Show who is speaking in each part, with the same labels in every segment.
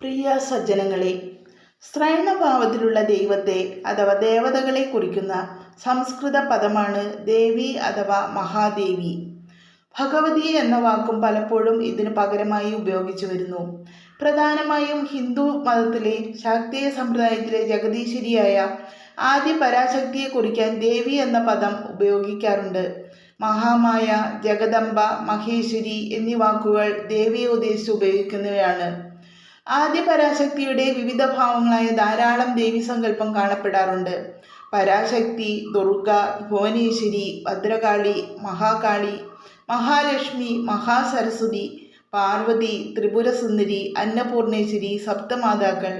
Speaker 1: പ്രിയ സജ്ജനങ്ങളെ ശ്രേണഭാവത്തിലുള്ള ദൈവത്തെ അഥവാ ദേവതകളെ കുറിക്കുന്ന സംസ്കൃത പദമാണ് ദേവി അഥവാ മഹാദേവി. ഭഗവതി എന്ന വാക്കും പലപ്പോഴും ഇതിന് പകരമായി ഉപയോഗിച്ചു വരുന്നു. പ്രധാനമായും ഹിന്ദു മതത്തിലെ ശാക്തീയ സമ്പ്രദായത്തിലെ ജഗദീശ്വരിയായ ആദ്യ പരാശക്തിയെ കുറിക്കാൻ ദേവി എന്ന പദം ഉപയോഗിക്കാറുണ്ട്. മഹാമായ ജഗദംബ മഹേശ്വരി എന്നീ വാക്കുകൾ ദേവിയെ ഉദ്ദേശിച്ച് ഉപയോഗിക്കുന്നവയാണ്. ആദ്യ പരാശക്തിയുടെ വിവിധ ഭാവങ്ങളായ ധാരാളം ദേവീസങ്കല്പം കാണപ്പെടാറുണ്ട്. പരാശക്തി ദുർഗ ഭുവനേശ്വരി ഭദ്രകാളി മഹാകാളി മഹാലക്ഷ്മി മഹാസരസ്വതി പാർവതി ത്രിപുരസുന്ദരി അന്നപൂർണേശ്വരി സപ്തമാതാക്കൾ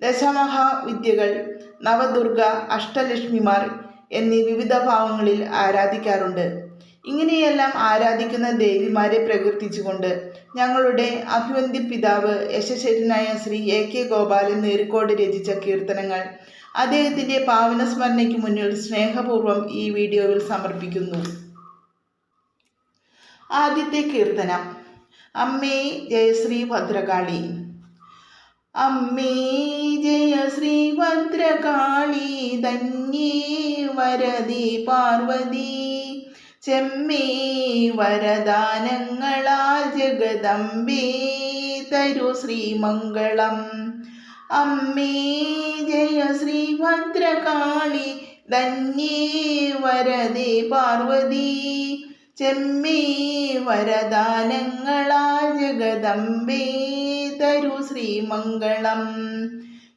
Speaker 1: ദശമഹാവിദ്യകൾ നവദുർഗ അഷ്ടലക്ഷ്മിമാർ എന്നീ വിവിധ ഭാവങ്ങളിൽ ആരാധിക്കാറുണ്ട്. ഇങ്ങനെയെല്ലാം ആരാധിക്കുന്ന ദേവിമാരെ പ്രകീർത്തിച്ചുകൊണ്ട് ഞങ്ങളുടെ അഭിവന്ദ്യ പിതാവ് യശശരനായ ശ്രീ എ കെ ഗോപാലൻ നേരിക്കോട് രചിച്ച കീർത്തനങ്ങൾ അദ്ദേഹത്തിന്റെ പാവനസ്മരണയ്ക്ക് മുന്നിൽ സ്നേഹപൂർവം ഈ വീഡിയോയിൽ സമർപ്പിക്കുന്നു. ആദ്യത്തെ കീർത്തനം. അമ്മേ ജയശ്രീ ഭദ്രകാളി. അമ്മേ ജയ ശ്രീ ഭദ്രകാളി ധന്യേ വരതി പാർവതി. ചെമ്മേ വരദാനങ്ങളാൽ ജഗദമ്പീ തരു ശ്രീമംഗളം. അമ്മേ ജയ ശ്രീ ഭദ്രകാളി ധന്യേ വരദേ പാർവതി. ചെമ്മേ വരദാനങ്ങളാൽ ജഗദംബേ തരു ശ്രീമംഗളം.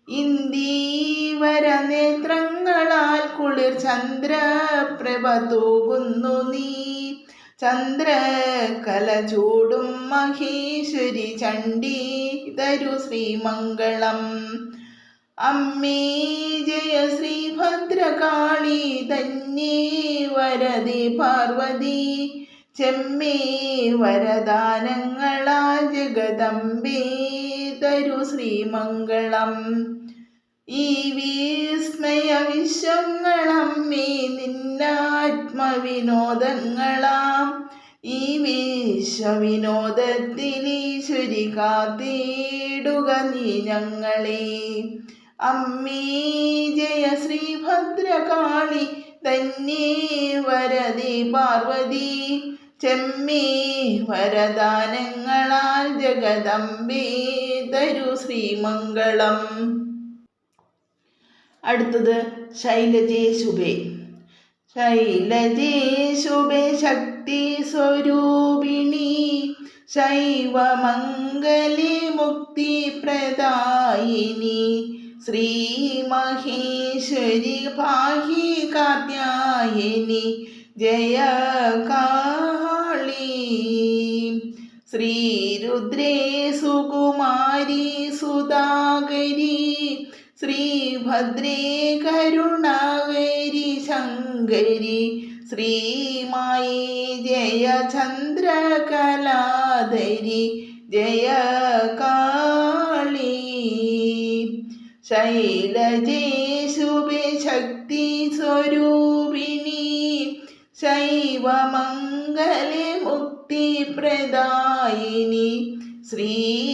Speaker 1: ഇന്ദീവര നേത്രങ്ങളാൽ കുളിർ ചന്ദ്രപ്രഭ തൂകുന്നു നീ. ചന്ദ്രകല ചൂടും മഹേശ്വരി ചണ്ഡി തരു ശ്രീമംഗളം. അമ്മേ ജയ ശ്രീഭദ്രകാളി ഭദ്രകാളി ധന്യേ വരതി പാർവതി. ചെമ്മേ വരദാനങ്ങളാ ജഗദംബേ തരു ശ്രീമംഗളം. ഈ വിസ്മയ വിശ്വങ്ങളമ്മേ നിന്നാത്മവിനോദങ്ങളാം. ഈ വിശ്വവിനോദത്തിലീശ്വരി കാത്തിടുക നീ ഞങ്ങളെ. അമ്മേ ജയ ശ്രീഭദ്രകാളി തന്നെ വരതി പാർവതി. ചെമ്മേ വരദാനങ്ങളാൽ ജഗദംബേ തരു ശ്രീമംഗളം. അടുത്തത് ശൈലജേ ശുഭേ. ശൈലജേ ശുഭേ ശക്തി സ്വരൂപിണി ശൈവമംഗലി മുക്തി പ്രദായിനി ശ്രീ മഹേശ്വരി പാഹി കാത്യായനി ജയ കാളി. ശ്രീരുദ്രേ സുകുമാരി സുധാകരി ശ്രീഭദ്രേ കരുണാകരി ശങ്കരി ശ്രീമായി ജയചന്ദ്രകലാധരി ജയ കാളി ശൈലജേശുഭി ശക്തി സ്വരൂപിണി ശൈവമംഗലെ മുക്തി പ്രദായിനി ശ്രീ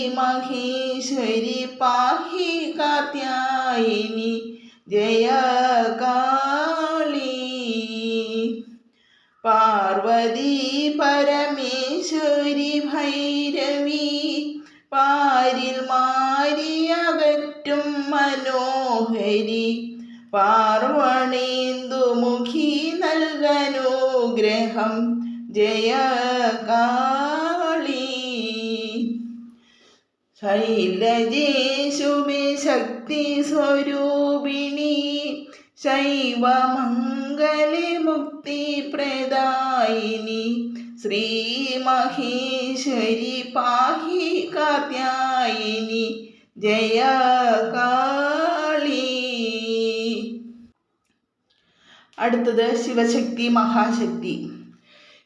Speaker 1: മഹേശ്വരി പാഹി കാത്യായിനി ജയ കാളി. പാർവതി പരമേശ്വരി ഭൈരവി പാരിൽ മാരിയകറ്റും മനോഹരി പാർവണേന്ദുമുഖി നൽകനുഗ്രഹം ജയ ശൈലജേ ശുഭേ ശക്തി സ്വരൂപിണി. ശൈവമംഗലി മുക്തി പ്രദായിനി. ശ്രീ മഹേശ്വരി പാഹി കാത്യായിനി. ജയ അടുത്തത് ശിവശക്തി മഹാശക്തി.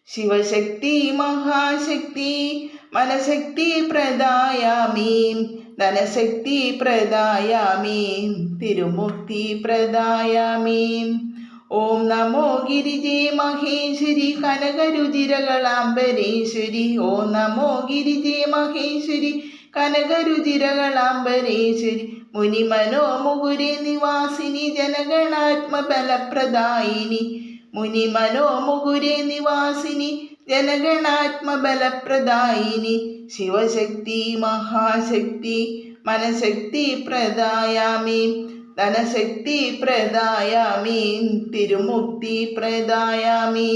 Speaker 1: ശിവശക്തി മഹാശക്തി മനശക്തി പ്രദായാമീം ധനശക്തി പ്രദായാമീം തിരുമുക്തി പ്രദായാമീം. ഓം നമോ ഗിരിജേ മഹേശ്വരി കനകരുചിരകളാംബരേശ്വരി. ഓം നമോ ഗിരിജേ മഹേശ്വരി കനകരുചിരകളാംബരേശ്വരി. മുനിമനോ മുകുരി നിവാസിനി ജനഗണാത്മബലപ്രദായിനി മുനി മനോമുകുരെ നിവാസിനി ജനഗണാത്മബലപ്രദായിനി ശിവശക്തി മഹാശക്തി മനശക്തി പ്രദായാമി ധനശക്തി പ്രദായാമി തിരുമുക്തി പ്രദായാമി.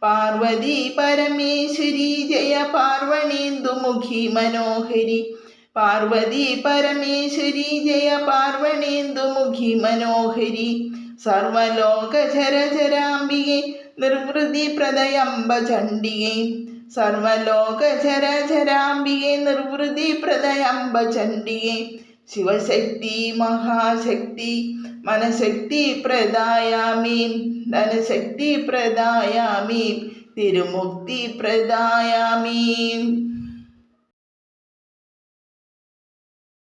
Speaker 1: പാർവതി പരമേശ്വരി ജയ പാർവണേന്ദുമുഖി മനോഹരി. പാർവതി പരമേശ്വരി ജയ പാർവണേന്ദുമുഖി മനോഹരി. സർവലോക ചരചരാംബികെ നിർവൃതി പ്രദയംബ ചണ്ഡികെ സർവലോക ചരചരാംബികെ നിർവൃതി പ്രദയംബ ചണ്ഡികെ ശിവശക്തി മഹാശക്തി മനശക്തി പ്രദായാമി ധനശക്തി പ്രദായാമി തിരുമുക്തി പ്രദായാമി.